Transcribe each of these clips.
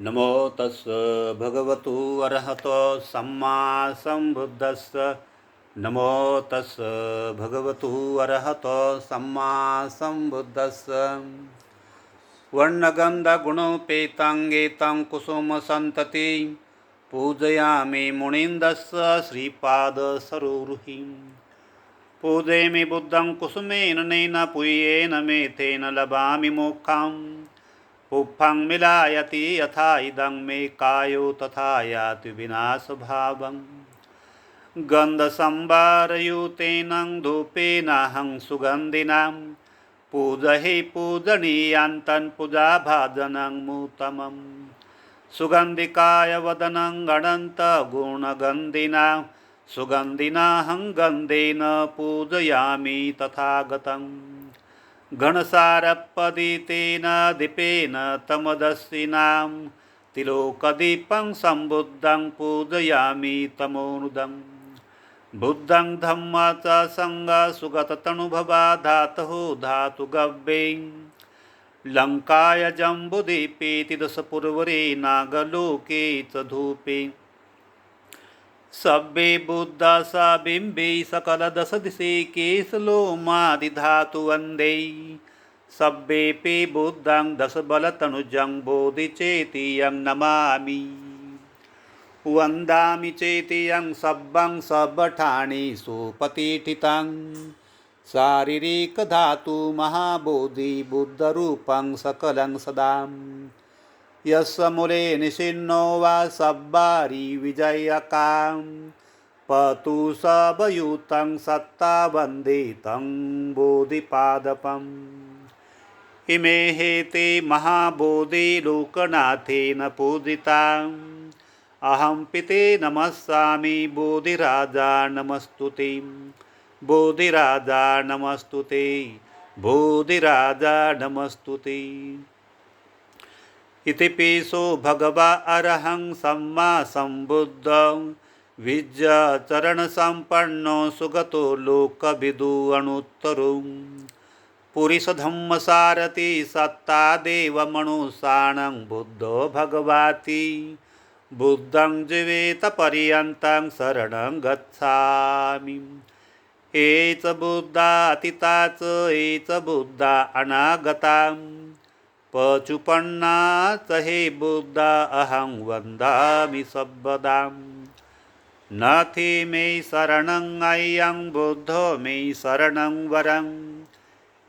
नमो तस् भगवतु अर्हतो सम्मा संबुद्धस्स नमो तस् भगवतु अर्हतो सम्मा संबुद्धस्स वर्णगन्धगुणोपेताङ्गेतां कुसुमसन्तति। पूजयामि मुनीन्दस्य श्रीपादसरोरुहिं। पूजयामि बुद्धं कुसुमेन नैन पूयेन मेथेन लभामि मोक्षम् पुफ्फं मिलायति यथा इदं मे कायो तथा याति विनाशभावं। गन्धसंवारयुतेन धूपेनाहं सुगन्धिनां। पूजहि पूजनीयान्तन् पूजाभाजनं मूतमं। सुगन्धिकाय वदनं गणन्तगुणगन्धिना सुगन्धिनाहं गन्धेन पूजयामि तथागतम्। गणसारपदितेन दीपेन तमदस्विनां तिलोकदीपं सम्बुद्धं पूजयामि तमोनुदं। बुद्धं धम्म च सङ्गसुगततनुभवा धातुः धातुगव्ये लङ्काय जम्बुदीपेति दशपुरवरे नागलोके च धूपे। සබ්බේ බුද්ධාසා බිම්බෙයි සකල දස දිසේ කේසලෝමාදිධාතු වන්දෙයි. සබ්බේපේ බුද්ධං දස බලතනුජං බෝධිචේතියං නමාමි. වන්දාමි චේතියං සබ්බං සබ්බඨානි සූපතිටිතං. සාරිරීක ධාතු මහා බෝධි බුද්ධ රූපං සකලං සදාම්. यस्य मूले निषिन्नो वा सब्बारि विजयकां। पतु सबयुतं सत्ता वन्दे तं बोधिपादपम् इमे हेते महाबोधि लोकनाथेन पूजिताम्। अहं पिते नमस्सामि बोधिराजा नमस्तु ते बोधिराजा नमस्तु ते बोधिराजा नमस्तु ते इति पेशो भगवा अरहं सम्मा सम्बुद्ध। विद्यचरणसम्पन्नो सुगतो लोकविदु अणुत्तरो। पुरिसधम्मसारथि सत्ता देवमनुषाणं बुद्धो भगवाति। बुद्धं जीवेतपर्यन्तं शरणं गच्छामि। एच बुद्धा अतिता च एच बुद्धा अनागताम्। पचुपन्नाच हे बुद्धा अहं वन्दामि सर्वदां नथि मे शरणं अय्यं बुद्धो मे शरणं वरम्।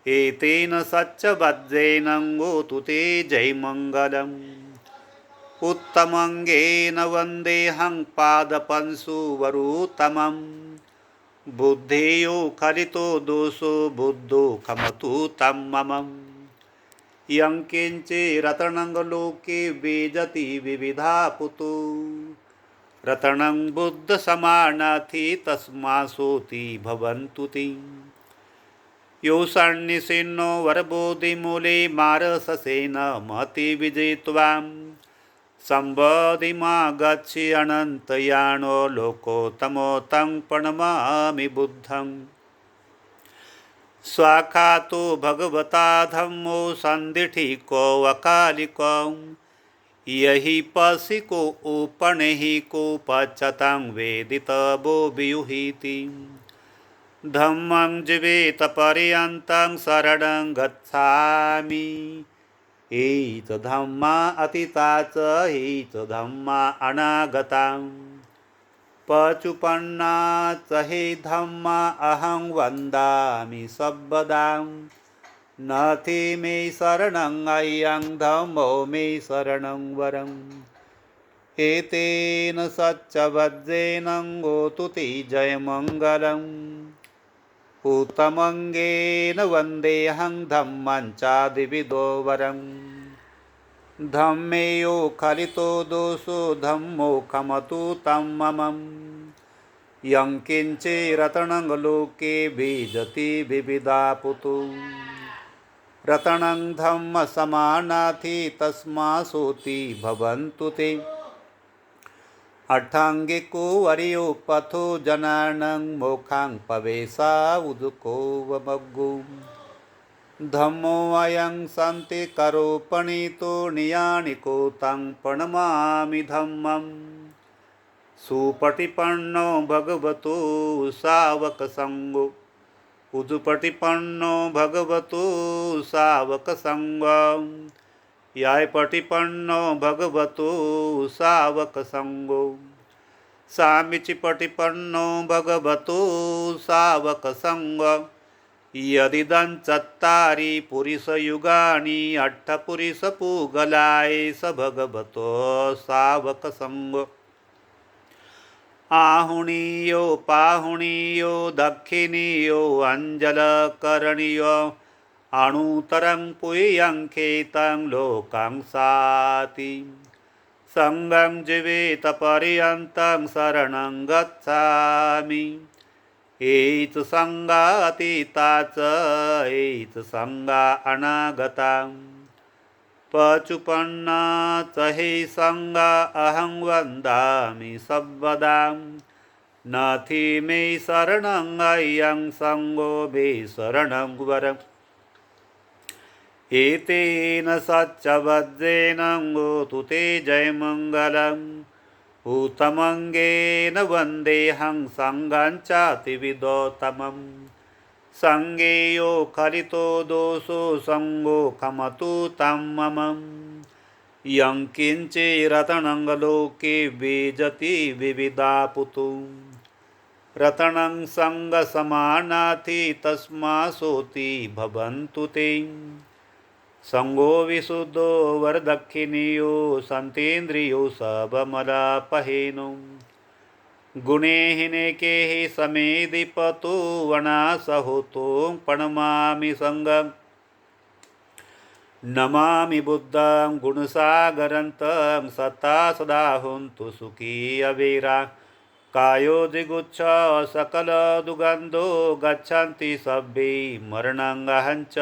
एतेन सच्चवज्रेण गोतु ते जयमङ्गलम् उत्तमङ्गेन वन्देऽहं पादपंसुवरुत्तमम्। बुद्धेयो खलितो दोषो बुद्धो खमतु तं ममम्। यं किञ्चिरतणङ्गलोके बीजति विविधा पुतु। रतणं बुद्धसमानाथि तस्मासोति भवन्तु ते। योषण्यसेनो वरबोधिमूले मारससेन महति विजयित्वां सम्बधिमा गच्छि अनन्तयाणो लोकोत्तमो तं प्रणमामि बुद्धम् स्वाखातो भगवता धम्मो सन्दिठिको वकालिको यहि पसिको उपणिः कोपचतं वेदितवो वियुहीति। धम्मं जीवेतपर्यन्तं शरणं गच्छामि। एतधम्मा अतिता च एतधम्मा अनागताम्। पचुपन्ना च हे धम्मा अहं वन्दामि सर्वदां। नथि मे शरणं अय्यं धम्मो मे शरणं वरम्। एतेन सच्चवज्रेण गोतु ते जयमङ्गलम् उत्तमङ्गेन वन्देऽहं धम्मं चादिविदो वरम् धम्मेयो खलितो दोषो धम्मो खमतु तं ममम्। यं किञ्चिरतणङ्गलोके बीजति विविधा पुतु धम्म धम्मसमानाथि तस्मासोति भवन्तु ते। अट्ठाङ्गिको वर्यो पथो जनानं मोखां पवेशा उदुको वमग्गुम्। धम्मो अयं सन्ति करोपणितो नियानिको तं प्रणमामि धम्मम्। सुपटिपन्नो भगवतो सावकसङ्गो उदुपटिपन्नो भगवतो सावकसङ्गं यायपटिपन्नो भगवतो सावकसङ्गो सामिचिपटिपन्नो भगवतो सावकसङ्ग यदिदं चत्तारि पुरिसयुगानि अट्टपुरिसपूगलाय स भगवतो सावकसङ्ग आहुणीयो पाहुणीयो दक्षिणीयो अञ्जलकरणीयो अणुतरं पुय्यङ्खेतं लोकं साति सङ्गं जीवेतपर्यन्तं शरणं गच्छामि एच सङ्गातीता च एच सङ्गा अनागताम् पचुपन्ना च हि सङ्गा अहं वन्दामि सर्वदां। नाथि मे शरणं अयं सङ्गो मे शरणं वरम्। एतेन सच्चवज्रेण गोतु ते जयमङ्गलम् उत्तमङ्गेन सङ्गं सङ्गञ्चातिविदोत्तमं सङ्गेयो कलितो दोषो सङ्गो कमतु तं सङ्गोखमतूतमं यं किञ्चिरतनङ्गलोके बीजति बीजति विविदापुतुं रतनं सङ्गसमानाति तस्मासोति भवन्तु ते। सङ्गो विशुद्धो वरदक्षिणीयो सन्तेन्द्रियो सबमलापहेनो गुणेहिनेके समेदिपतो वनासहोतो प्रणमामि सङ्गम् नमामि बुद्धं गुणसागरन्तं सता सदा हुन्तु सुखी अवेरा। कायो दिगुच्छ सकलदुगन्धो गच्छन्ति सभ्ये मरणङ्गहञ्च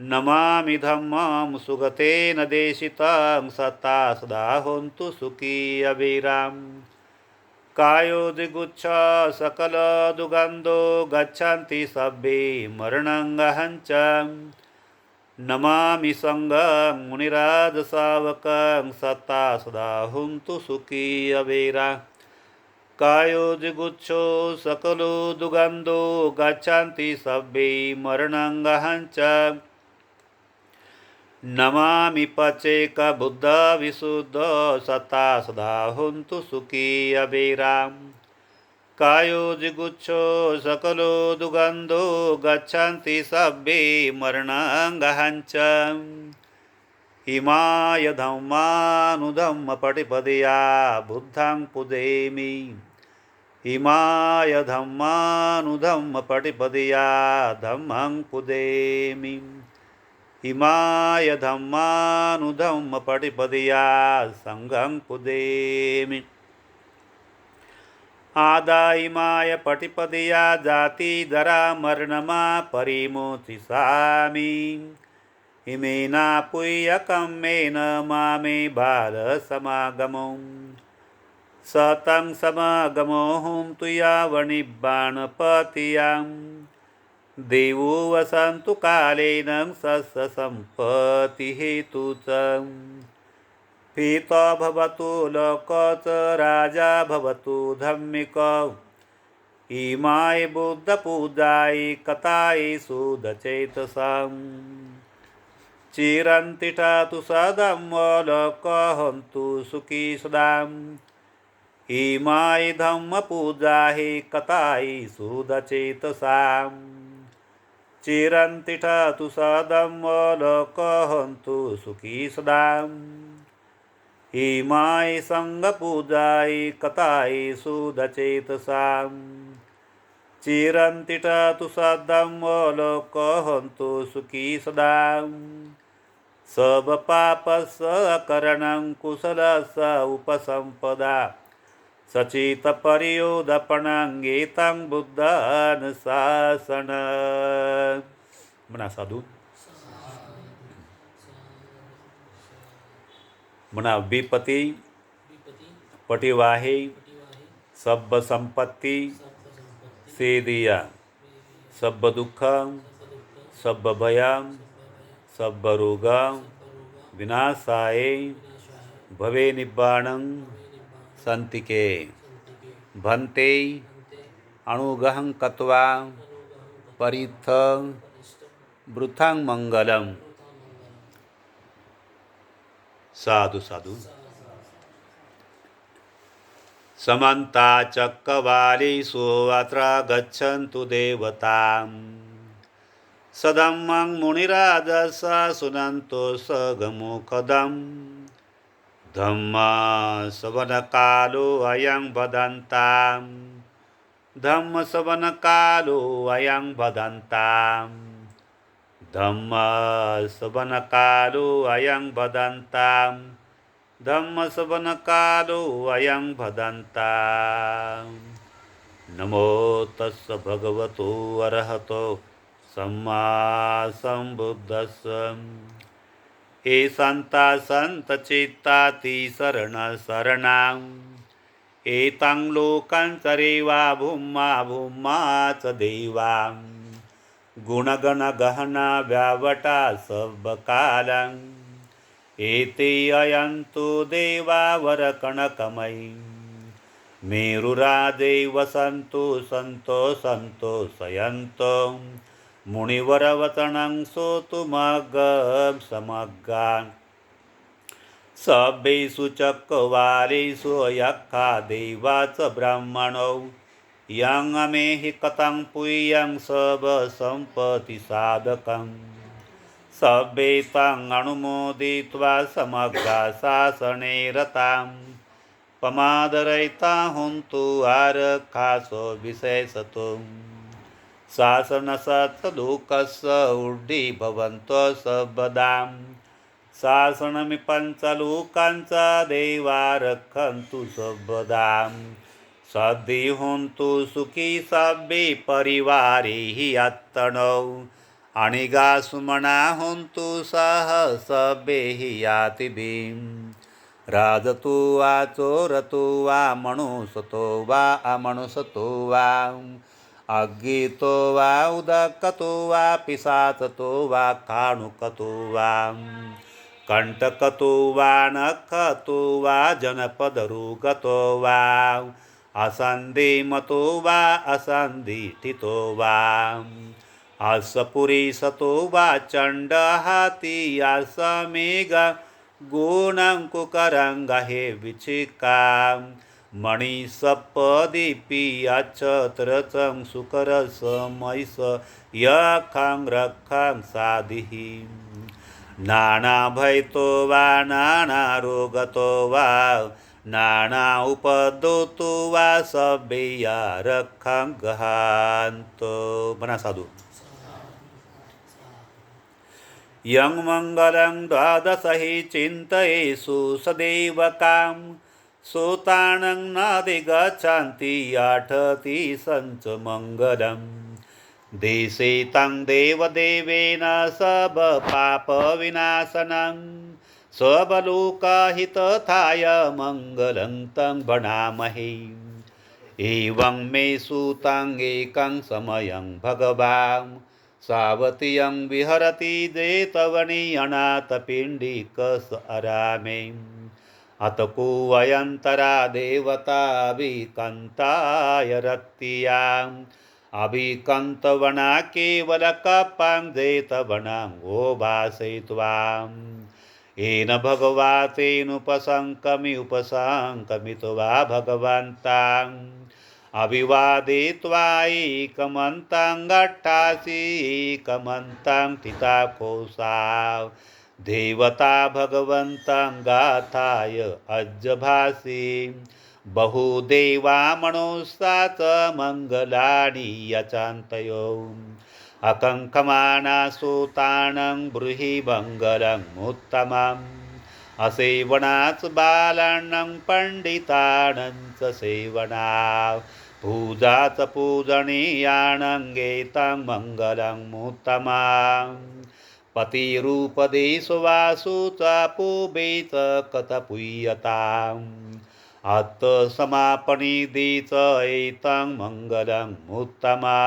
नमामि सुगते सुगतेन देशितं सता सदा हुन्तु सुखी अवेराम् कायो दिगुच्छ सकलदुगन्धो गच्छन्ति सभ्ये मरणङ्गहञ्च नमामि सङ्गं मुनिराजसावकं सत्ता सदा हुन्तु सुखी अवेरा कायो जिगुच्छो सकलो दुगन्धो गच्छन्ति सभ्ये मरणङ्गहञ्च नमामि पचेकबुद्धविशुद्ध सत्ता सदा हुन्तु सुखी अवेरां कायो जिगुच्छो सकलो दुगन्धो गच्छन्ति सभ्ये मरणाङ्गहञ्च। हिमाय धम्मानुधम्मपटिपदया बुद्धं पुदेमि हिमाय धम्मानुधम्मपटिपदया धम्मं पुदेमि मायधम् मानुधं पटिपदिया सङ्गं कुदेमि। आदा इमाय पटिपदिया जातिधरामर्णमा परिमोचिसामि। हिमेनापुयकं मेन मामे भालसमागमं स तं समागमोऽहुं तुया वणिबाणपतियाम् देवो वसन्तु कालेन सस्यसम्पत्तिहेतु च पीता भवतु लोक च राजा भवतु धम्मिक। इमाय बुद्धपूजाय कथाय सुदचेतसाम् चिरन्तिठातु सदम्मलोकहन्तु सुखी सदाम्। इमाय धम्मपूजा हि कथाय सुदचेतसाम् चिरन्तिठतु सदम्मलोकहन्तु सुखी सदा। हिमाय सङ्गपूजाय कथाय सुदचेतसाम् चिरन्तिठतु सदम्मलोकहन्तु सुखी सदाम् सबपापसकरणं कुशलस उपसम्पदा सचितपर्योदपणाङ्गेतं बुद्धानुशासन म्हणा साधू। म्हणा विपती। पटिवाहे। पटिवाहे सब संपत्ति सब सब दुःख सब दुःख सब्बभयं। सब्बरोगं। विनाशाय। भवे निब्बाणं। संतिके। भन्ते अणुगहं कत्वा परिथ वृथांग मंगलम साधु साधु। समन्ता चक्रवालीषु अत्र गच्छन्तु देवताम्। सदम्मं मुनिराजस सुनन्तो सगमुखदम्। धम्मसवनकालो अयं वदन्ताम्। धम्मसवनकालो अयं वदन्ताम्। धम्मसवनकालो अयं वदन्ताम्। धम्मसवनकालो अयं वदन्तां नमो तस्स भगवतो अर्हतो सम्मा सम्बुद्धस्स हे सन्ता सन्तचित्ताति शरणशरणाम् एतां लोकां चरेवा भूमा भूमाच च देवां गुणगणगहना व्यावटा सबकालाम् एते अयन्तु देवावरकणकमयी मेरुराजे संतो सन्तो सन्तोषयन्तो मुनिवरवतनं सोतुमगं समग्गान् सभ्येषु चक्रवालेषु यक्खा देवाच ब्राह्मणौ। यं अमेहि कथं पुयं सब सभ्ये सभ्येताम् अनुमोदित्वा समग्रा शासने रतां पमादरयिता हुन्तु आरखासो विशेषतुम् शासनसत्सदुःखस्य ऊर्ध्वभवन्तो सर्वदां शासनमि पञ्चलोकाञ्च देवा रक्षन्तु सर्वदां सद्धि हुन्तु सुखी सभ्ये परिवारे हि अत्तणौ अणिगा सुमना हुन्तु सह सभ्येहि यातिभिं राजतु वा चोरतु वा मनुसतो वा अमनुसतो वा। अग्गीतो वा उदकतो वा पिशाचतो वा काणुकतो वा कण्टकतो वा नखतो वा जनपदरुगतो वा असन्धिमतो वा असन्धिठितो वा असपुरीसतो वा चण्डहाति असमेघ गुणङ्कुकरङ्ग हे विचिकाम् मणिसपदीपि अक्षत्रचं सुकरसमयस यखां रखां साधिः। नानाभयतो वा नानारोगतो वा नाना उपदोतो वा सभ्या रखां गहान्तो। म्हणा साधू। यं मङ्गलं द्वादशहि चिन्तयेषु सदैवकाम् सोतानं नादिगच्छन्ति अठति सञ्च मङ्गलम्। देशे तं देवदेवेन सब पापविनाशनं सबलोकहितथाय मङ्गलं तं भणामहे एवं मे सुतं एकं समयं भगवान्। सावतीयं विहरति जेतवनि अनाथपिण्डिकस अरामे अतकुवयन्तरा देवताभिकन्ताय रक्तियाम् अभिकन्तवना केवलकपां जेतवनां गोभासयित्वाम् येन भगवा तेनुपसङ्कमि उपसङ्कमित्वा भगवन्ताम्। अभिवादित्वा एकमन्तां गट्टासि एकमन्तां तिताकोसा देवता भगवन्तं गाथाय बहुदेवा मणोस्ता च मङ्गलानि यचान्तयो। अकङ्कमाना सूतानं ब्रूहि मङ्गलमुत्तमम् असेवनाच बालान्नं पण्डितानं च सेवना। पूजाच पूजनीयाणङ्गेतं मङ्गलमुत्तमाम् पतिरूपदेशवासु पतिरूपदे पूबे च कथपूयताम् आत्तसमापनिधि च एतं मङ्गलं उत्तमा।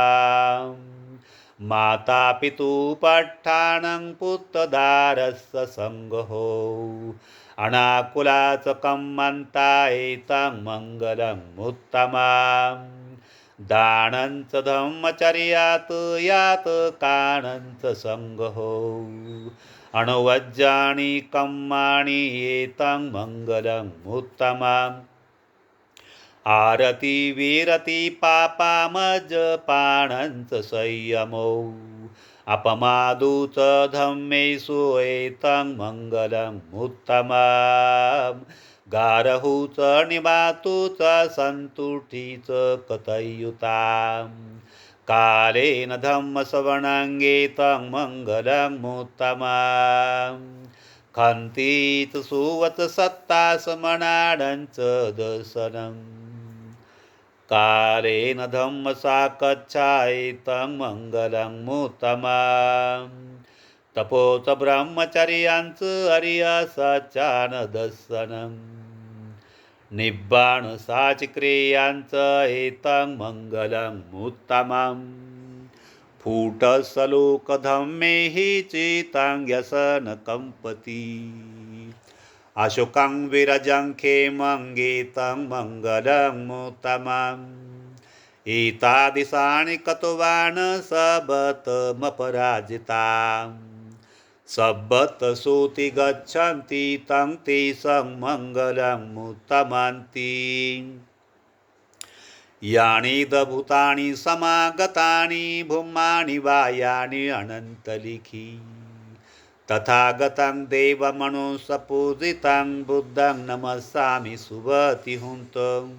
माता पितु पट्ठाणं पुत्रदारस्य सङ्गहो। अनाकुलाचकं मन्ता एतं मङ्गलम् उत्तमा। दानंच धम्मचर्यात यात कानंच संग हो। अणुवज्जानि कम्माणि एतं मङ्गलम् उत्तमाम्। आरती विरती पापामज संयमौ। अपमादु च धम्मेषु एतं मङ्गलम् उत्तमाम्। गारहूच निवातूच संतुठीच कथयुतां. कालेन धम्मसवणाङ्गेतं मङ्गलमुत्तमां खन्तीत सुवत सत्तासमणाडञ्च दर्शनम् कालेन धम्मसाकच्छायितं मङ्गलमुत्तमां तपोच ब्रह्मचर्यांच अर्यसचान दर्शनम् निब्बाण साचिक्रियांचं एतं मङ्गलम् उत्तमम् फूटसलोकधम्मे हि चेतां व्यसन कंपती अशोकं विरजं खेमङ्गेतं मङ्गलमुत्तमम् एतादिशानि कतुवान् सबतमपराजिताम्। सब्बत्सुति गच्छन्ति तन्ति सं मङ्गलमुत्तमन्ती यानि दभूतानि समागतानि ब्रुमानि वा यानि अनन्तलिखि। तथा गतं देवमनुसपूजितं बुद्धं नमस्सामि सुवति हुन्तं।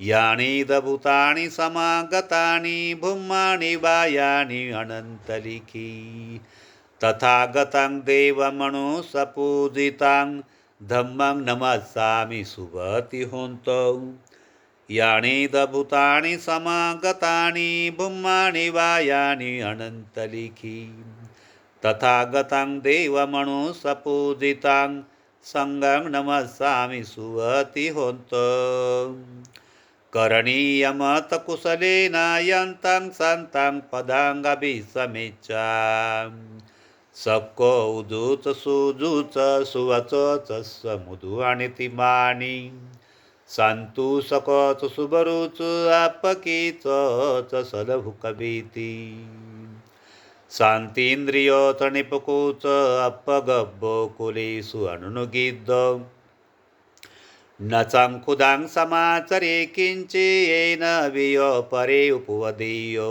यानि दभूतानि समागतानि बुमानि वा यानि अनन्तलिखि। तथागतं देवमनुसपूजितं धम्मं नमस्सामि सुवति हुन्तौ। यानि दभूतानि समागतानि भूमानि वायानि अनन्तलिखि। तथागतं देवमनुसपूजितं सङ्गं नमस्सामि सुवति हुन्तौ। करणीयमतकुशलेन यन्तं सन्तं पदाङ्गभिसमिच्छाम् सको उजूच सुजूच सुवचोच समुदु अणितिमानि सन्तु सकोच सुबरुच आपकीच च सलभुकभीति शान्तीन्द्रियोच निपकुच अपगब्बो कुलेषु अनुनुगिद्ध न चङ्कुदां समाचरे किञ्चेन वियो परे उपवदीयौ.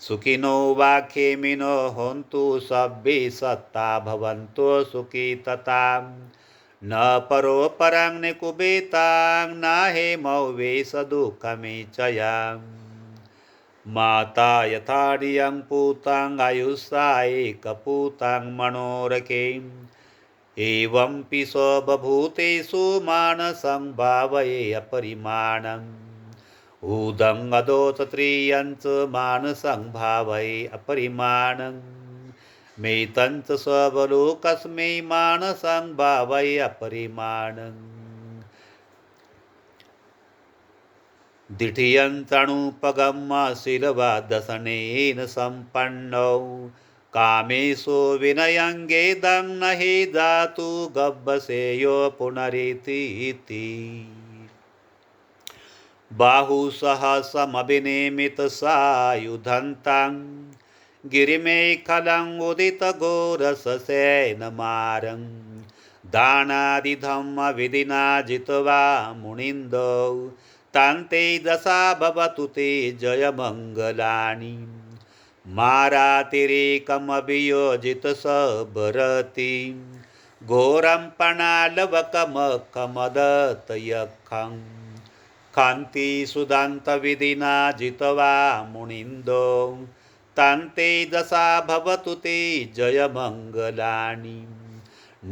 सुखिनो वा खेमिनो हन्तु सभ्ये सत्ता भवन्तो सुखी ततां न परोपराङ् परं निकुबेतां न मौवे सदुःखमेचयाम् माता यथा रियं पूतां आयुषा एकपूतां मनोरकेम् एवं पि स्वबभूतेषु मानसं भावये अपरिमाणम्। उदङ्गदोच त्रियञ्च मानसं भावये अपरिमाणं मेतञ्च स्वबलोकस्मै मानसं भावये अपरिमाणम् दिठियञ्चणुपगमशिलवादशनेन सम्पन्नौ। कामेषु विनयङ्गेदं न हि जातु गब्बसेयो पुनरितीति बाहुसहसमभिनेमितसायुधन्तं गिरिमेखलम् उदितघोरससेनमारं दानादिधम्मविधिना जित्वा मुनिन्दौ तान्ते दशा भवतु ते जयमङ्गलानि मारातिरेकमभियोजितसबरति घोरं पणालवकमकमदतयखम् कान्ति सुदान्तविधिना जित्वा मुनिन्दो तान्ते दशा भवतु ते जयमङ्गलानि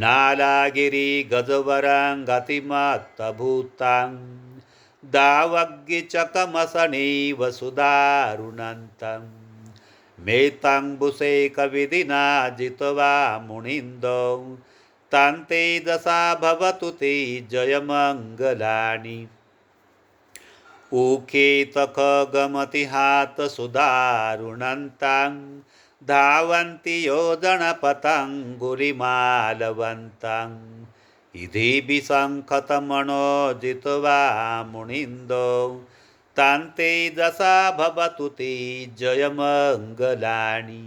नालागिरिगजवराङ्गतिमत्तभूतां दावग्गिचकमसनैव सुदारुणन्तं मेताङ्बुसेकविधिना जित्वा मुनिन्दो तान्ते दशा भवतु ते जयमङ्गलानि उखेत खगमति हात सुदारुणन्तां धावन्ति योजनपतङ्गुरिमालवन्ताम् इधि विशङ्खतमणो जित्वा मुनिन्दो तान्ते दशा भवतु ते जयमङ्गलानि।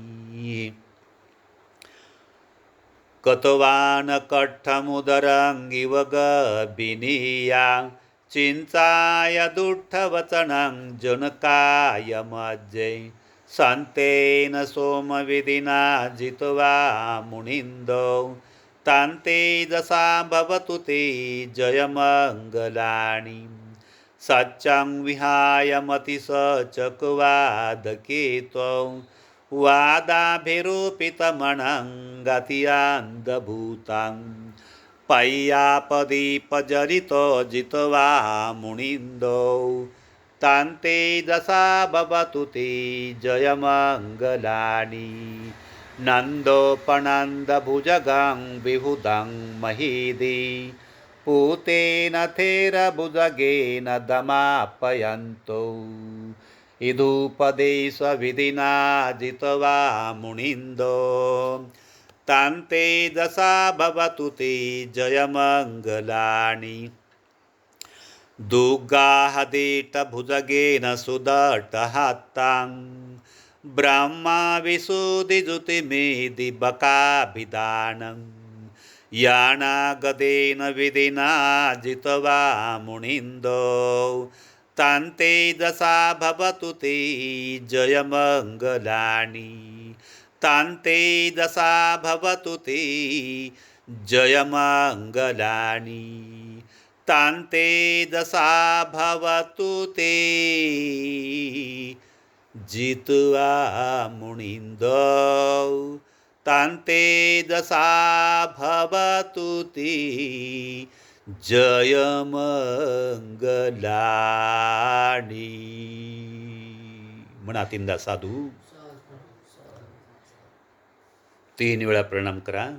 कतवान् कट्ठमुदरङ्गिव गबिनीया चिन्ताय दुःठवचनं जनकाय मज्जै। सन्तेन सोमविधिना जित्वा मुनिन्दो। तान्ते दशा भवतु ते जयमङ्गलानि सच्चं विहाय मतिसचक्वादकेतो वादाभिरूपितमणं गतियान्दभूतं पय्यापदीपजरितो जित्वा मुनिन्दो तान्ते दशा भवतु ते जयमङ्गलानि नन्दोपनन्दभुजगं विहुदं महीदि पूतेन थेरभुजगेन दमापयन्तौ इदुपदेशविधिना जित्वा मुनिन्दो तान्ते दशा भवतु ते जयमङ्गलानि दुर्गाहदेटभुजगेन सुदटहत्तां ब्रह्मा विशुधिजुतिमेदिबकाभिधानं यानागदेन विधिना जितवा मुनिन्दो तान्ते दशा भवतु ते जयमङ्गलानि तान्ते दशा भवतु ते। जयमङ्गलानि। तान्ते दशा भवतु ते। जित्वा मुनिन्दौ। तान्ते दशा भवतु ते। जयमङ्गलानि। म्हणा तीनदा साधू। तीन वेळा प्रणाम करा.